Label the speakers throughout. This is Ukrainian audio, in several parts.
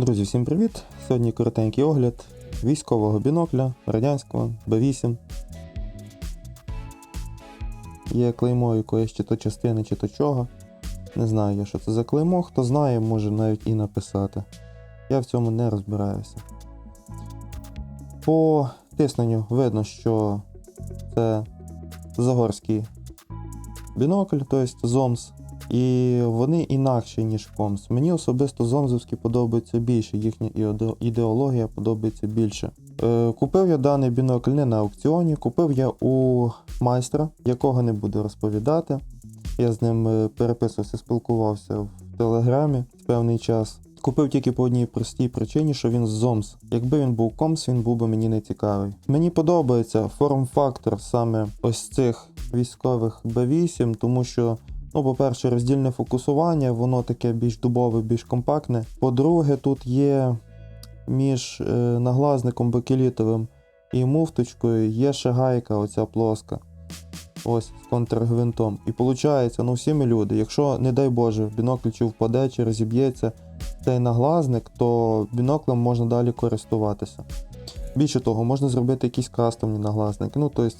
Speaker 1: Друзі, всім привіт! Сьогодні коротенький огляд військового бінокля радянського Б8. Є клеймо якоїсь чи то частини, чи то чого. Не знаю я, що це за клеймо. Хто знає, може навіть і написати. Я в цьому не розбираюся. По тисненню видно, що це Загорський бінокль, тобто ЗОМС. І вони інакші, ніж Комс. Мені особисто зомзовські подобаються більше, їхня ідеологія подобається більше. Е, купив я даний бінокль не на аукціоні, купив я у майстра, якого не буду розповідати. Я з ним е, переписувався, спілкувався в телеграмі певний час. Купив тільки по одній простій причині, що він з ЗОМС. Якби він був комс, він був би мені не цікавий. Мені подобається форм-фактор саме ось цих військових Б8, тому що Ну, по-перше, роздільне фокусування, воно таке більш дубове, більш компактне. По-друге, тут є між е, наглазником бакелітовим і муфточкою є ще гайка, оця плоска. Ось з контргвинтом. І виходить, ну всі ми люди, якщо, не дай Боже, бінокль чи впаде, чи розіб'ється цей наглазник, то біноклем можна далі користуватися. Більше того, можна зробити якісь кастомні наглазники. Ну, тобто,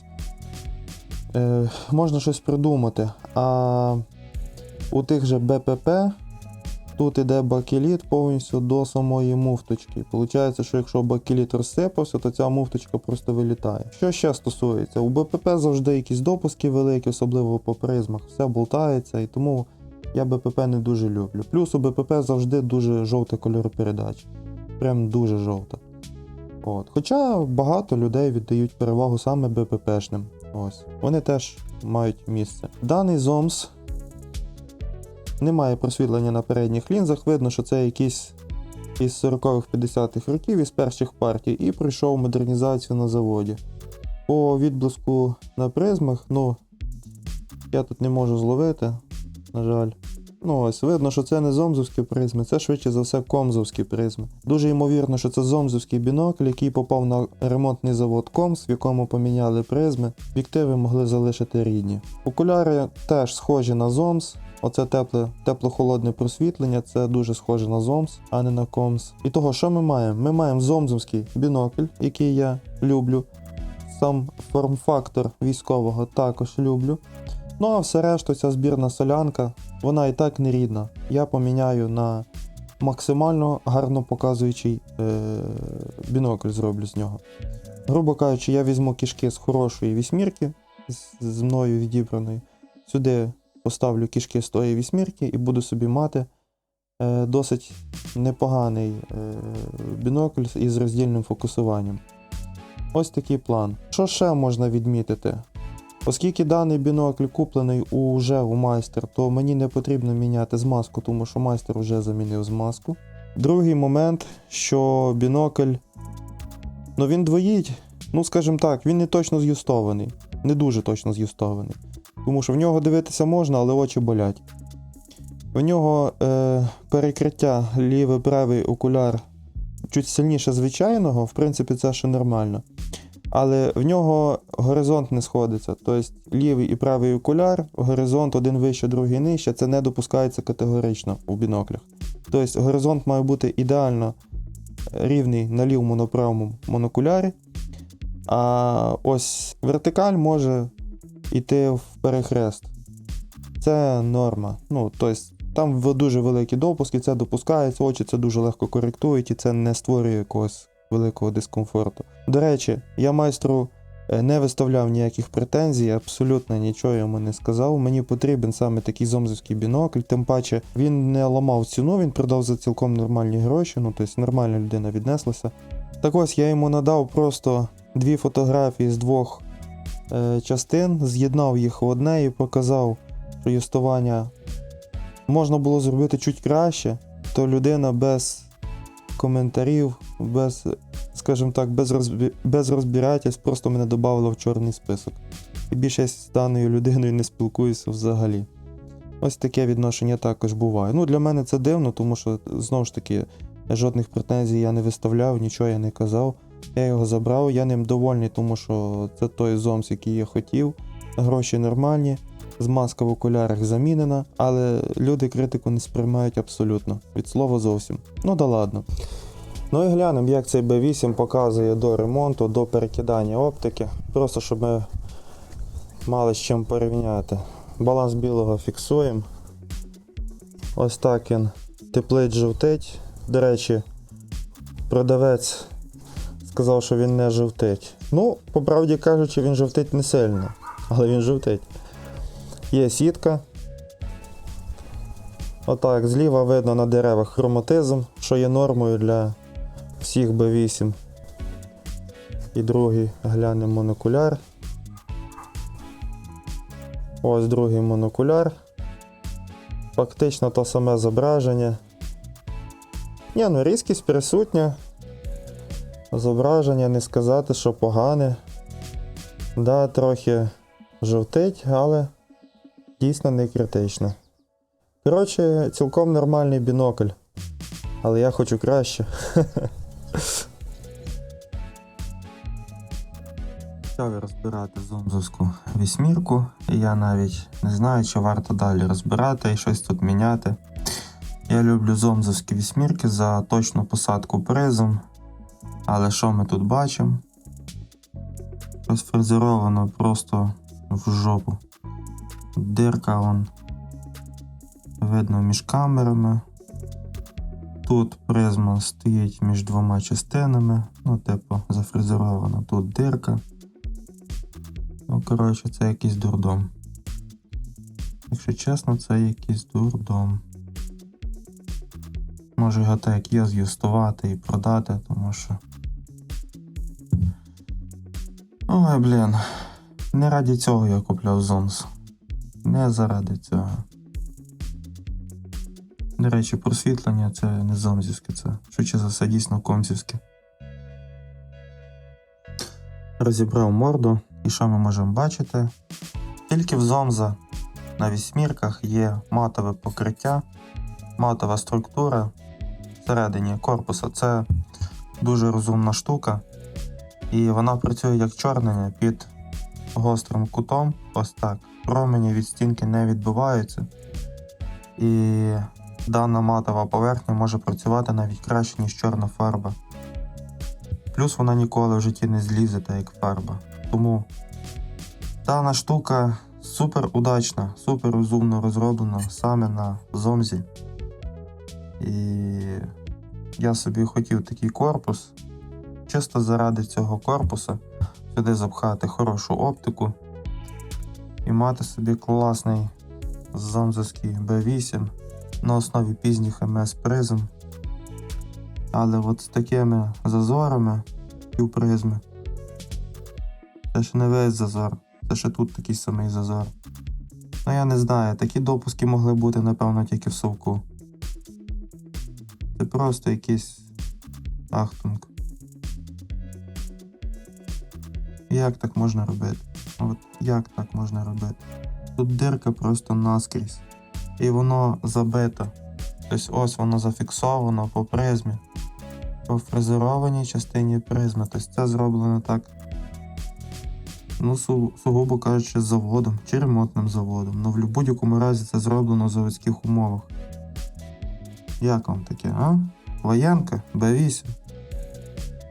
Speaker 1: е, можна щось придумати. А у тих же БПП тут іде бакеліт повністю до самої муфточки. Получається, що якщо бакеліт розсипався, то ця муфточка просто вилітає. Що ще стосується, у БПП завжди якісь допуски великі, особливо по призмах, все болтається, і тому я БПП не дуже люблю. Плюс у БПП завжди дуже жовте кольоропередач. Прям дуже жовте. От. Хоча багато людей віддають перевагу саме БППшним. Ось. Вони теж мають місце. Даний ЗОМС немає просвітлення на передніх лінзах. Видно, що це якийсь із 40-х 50-х років із перших партій і пройшов модернізацію на заводі. По відблиску на призмах, ну, я тут не можу зловити, на жаль. Ну ось, видно, що це не зомзовські призми, це швидше за все комзовські призми. Дуже ймовірно, що це зомзовський бінокль, який попав на ремонтний завод Комс, в якому поміняли призми. Об'єктиви могли залишити рідні. Окуляри теж схожі на зомс. Оце тепле, тепло-холодне просвітлення, це дуже схоже на зомс, а не на комс. І того, що ми маємо? Ми маємо зомзовський бінокль, який я люблю. Сам форм-фактор військового також люблю. Ну а все решту, ця збірна солянка, вона і так не рідна. Я поміняю на максимально гарно показуючий е- бінокль зроблю з нього. Грубо кажучи, я візьму кішки з хорошої вісьмірки, з, з мною відібраної. Сюди поставлю кішки з тої вісьмірки і буду собі мати е- досить непоганий е- бінокль із роздільним фокусуванням. Ось такий план. Що ще можна відмітити? Оскільки даний бінокль куплений уже у майстер, то мені не потрібно міняти змазку, тому що майстер вже замінив змазку. Другий момент, що бінокль, ну він двоїть, ну скажімо так, він не точно з'юстований, не дуже точно з'юстований. Тому що в нього дивитися можна, але очі болять. В нього е, перекриття лівий правий окуляр чуть сильніше звичайного, в принципі, це ще нормально. Але в нього горизонт не сходиться. Тобто лівий і правий окуляр, горизонт один вище, другий нижче, це не допускається категорично у біноклях. Тобто горизонт має бути ідеально рівний на лівому на правому монокулярі. А ось вертикаль може йти в перехрест. Це норма. Ну, тобто, там дуже великі допуски, це допускається, очі це дуже легко коректують і це не створює якогось великого дискомфорту. До речі, я майстру е, не виставляв ніяких претензій, абсолютно нічого йому не сказав. Мені потрібен саме такий зомзовський бінокль, тим паче він не ламав ціну, він продав за цілком нормальні гроші, ну тобто нормальна людина віднеслася. Так ось я йому надав просто дві фотографії з двох е, частин, з'єднав їх в одне і показав, що можна було зробити чуть краще, то людина без коментарів, без, скажімо так, без, розбі... без розбирательств просто мене додавала в чорний список. І більше я з даною людиною не спілкуюся взагалі. Ось таке відношення також буває. Ну, для мене це дивно, тому що знову ж таки жодних претензій я не виставляв, нічого я не казав. Я його забрав, я ним довольний, тому що це той зомс, який я хотів. Гроші нормальні. Змазка в окулярах замінена, але люди критику не сприймають абсолютно. Від слова зовсім. Ну да ладно. Ну і глянемо, як цей B8 показує до ремонту, до перекидання оптики. Просто щоб ми мали з чим порівняти. Баланс білого фіксуємо. Ось так він теплить жовтить. До речі, продавець сказав, що він не жовтить. Ну, по правді кажучи, він жовтить не сильно, але він жовтить. Є сітка. Отак, зліва видно на деревах хроматизм, що є нормою для всіх B8. І другий глянемо монокуляр. Ось другий монокуляр. Фактично то саме зображення. Ні, ну різкість присутня. Зображення не сказати, що погане. Да, трохи жовтить, але дійсно не критично. Коротше, цілком нормальний бінокль. Але я хочу краще. Почав розбирати зомзовську вісьмірку, і я навіть не знаю, чи варто далі розбирати і щось тут міняти. Я люблю зомзовські вісьмірки за точну посадку призм. Але що ми тут бачимо? Розфрезеровано просто в жопу. Дирка вон видно між камерами. Тут призма стоїть між двома частинами. Ну, типу, зафрезерована тут дирка. Ну, коротше, це якийсь дурдом. Якщо чесно, це якийсь дурдом. Може його так як є з'юстувати і продати, тому що. Ой, блін. Не раді цього я купляв Зомс. Не заради цього. До речі, просвітлення це не зомзівське, це швидше за все дійсно комзівське. Розібрав морду, і що ми можемо бачити? Тільки в зомза на вісьмірках є матове покриття, матова структура всередині корпуса. Це дуже розумна штука. І вона працює як чорнення під гострим кутом. Ось так. Промені від стінки не відбиваються. І дана матова поверхня може працювати навіть краще, ніж чорна фарба. Плюс вона ніколи в житті не злізе, так як фарба. Тому дана штука супер удачна, супер розумно розроблена саме на зомзі. І я собі хотів такий корпус. Чисто заради цього корпуса сюди запхати хорошу оптику і мати собі класний зомзовський B8 на основі пізніх МС призм. Але от з такими зазорами півпризми. Це ще не весь зазор, це ще тут такий самий зазор. Ну я не знаю, такі допуски могли бути, напевно, тільки в совку. Це просто якийсь ахтунг. Як так можна робити? От як так можна робити? Тут дирка просто наскрізь. І воно забито. Тобто ось воно зафіксовано по призмі. По фрезерованій частині призми. Тобто це зроблено так. Ну, су- сугубо кажучи, заводом чи ремонтним заводом. Ну в будь-якому разі це зроблено в заводських умовах. Як вам таке, а? Воєнка? Б8.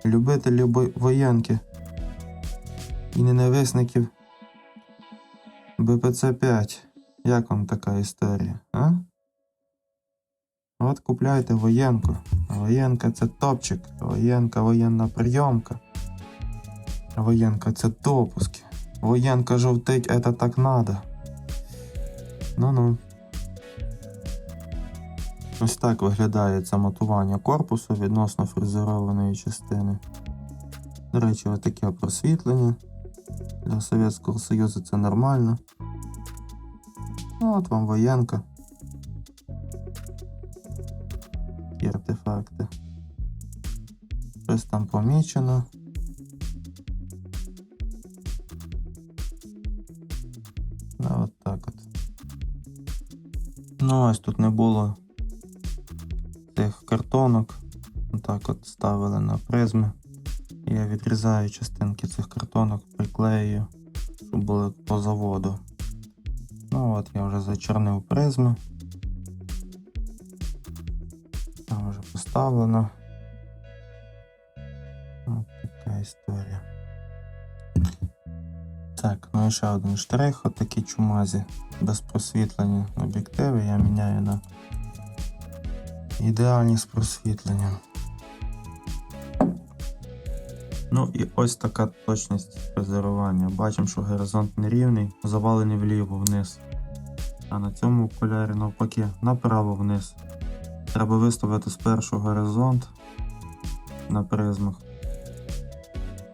Speaker 1: Любителі воєнки. І ненависників БПЦ-5. Як вам така історія, а? От купляйте воєнку. Воєнка це топчик. Воєнка воєнна прийомка. Воєнка це допуски. Воєнка жовтить, это так надо. Ну-ну. Ось так виглядає це матування корпусу відносно фрезерованої частини. До речі, ось таке просвітлення. Для Совєтського Союзу це нормально. Ну, от вам воєнка. Такі артефакти. Щось там помічено. Ну, от так от. Ну, ось тут не було цих картонок. Отак от ставили на призми. Я відрізаю частинки цих картонок, приклею, щоб були по заводу. Ну от я вже зачернив призму. Там вже поставлено. От така історія. Так, ну і ще один штрих, от чумазі без просвітлення об'єктиви я міняю на ідеальні з просвітленням. Ну і ось така точність фрезерування. Бачимо, що горизонт нерівний, завалений вліво вниз. А на цьому окулярі навпаки направо вниз. Треба виставити спершу горизонт на призмах.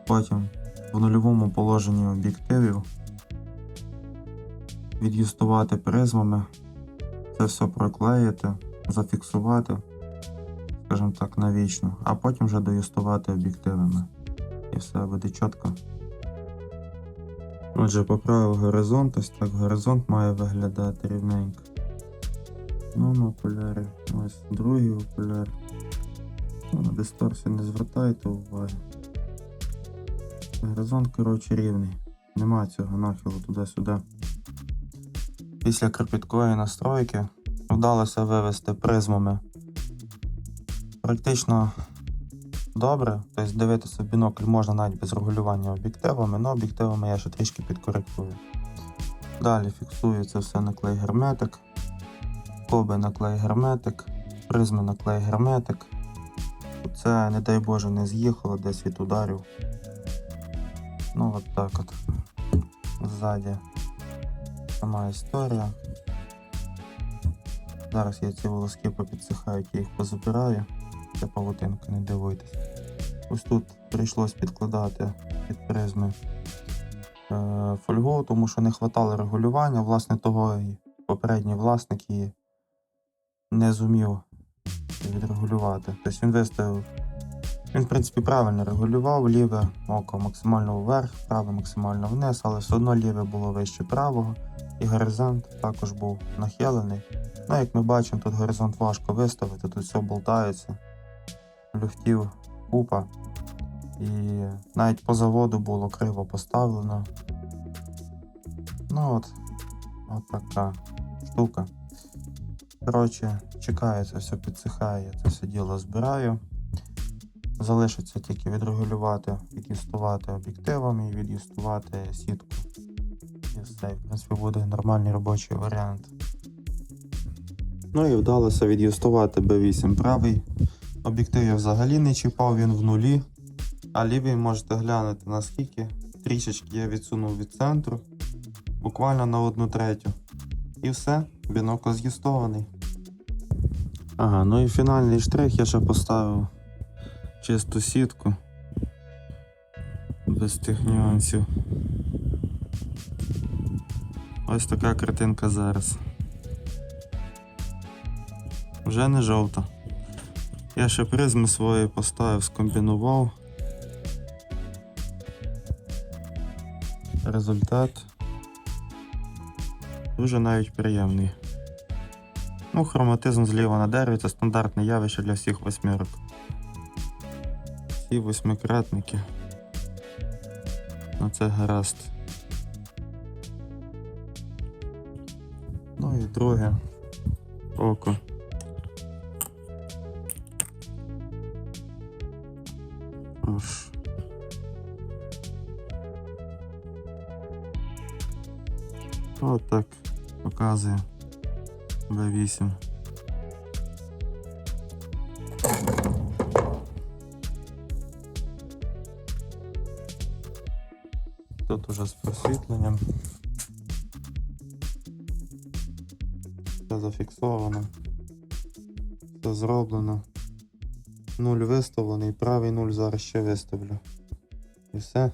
Speaker 1: Потім в нульовому положенні об'єктивів від'юстувати призмами, це все проклеїти, зафіксувати, скажімо так, навічно, а потім вже доюстувати об'єктивами. І все буде чітко. Отже, поправив горизонт, ось так горизонт має виглядати рівненько. Ну, на окулярі. Ось другий окуляр. Ну, на дисторсію не звертайте уваги. Горизонт, коротше, рівний. Нема цього нахилу туди-сюди. Після кропіткої настройки вдалося вивести призмами практично добре. Тобто дивитися в бінокль можна навіть без регулювання об'єктивами, але об'єктивами я ще трішки підкоректую. Далі фіксую це все на клей герметик, коби на клей герметик, призми на клей герметик. Це, не дай Боже, не з'їхало десь від ударів. Ну от так от. Ззаді сама історія. Зараз я ці волоски попідсихають, я їх позабираю. Це павутинка, не дивуйтесь. Ось тут прийшлось підкладати під призми е, фольгу, тому що не хватало регулювання. Власне, того і попередній власник її не зумів відрегулювати. Тобто він виставив. Він, в принципі, правильно регулював ліве око максимально вверх, праве максимально вниз, але все одно ліве було вище правого, і горизонт також був нахилений. Ну, як ми бачимо, тут горизонт важко виставити, тут все болтається, люфтів купа. І навіть по заводу було криво поставлено. Ну от, от така штука. Коротше, чекаю, це все підсихає, це все діло збираю. Залишиться тільки відрегулювати, від'юстувати об'єктивами і від'юстувати сітку. І все, в принципі, буде нормальний робочий варіант. Ну і вдалося від'юстувати B8 правий. Об'єктив я взагалі не чіпав, він в нулі. А лівий можете глянути наскільки. Трішечки я відсунув від центру, буквально на одну третю. І все, бінокль з'юстований. Ага, ну і фінальний штрих я ще поставив чисту сітку. Без тих нюансів. Ось така картинка зараз. Вже не жовта. Я ще призми свої поставив, скомбінував. Результат дуже навіть приємний. Ну, хроматизм зліва на дереві це стандартне явище для всіх восьмірок. Всі восьмикратники. Ну це гаразд. Ну і друге око. Ось. От так показує B8. Тут уже з просвітленням. Все зафіксовано. Все зроблено. Нуль виставлений, правий нуль зараз ще виставлю. І все.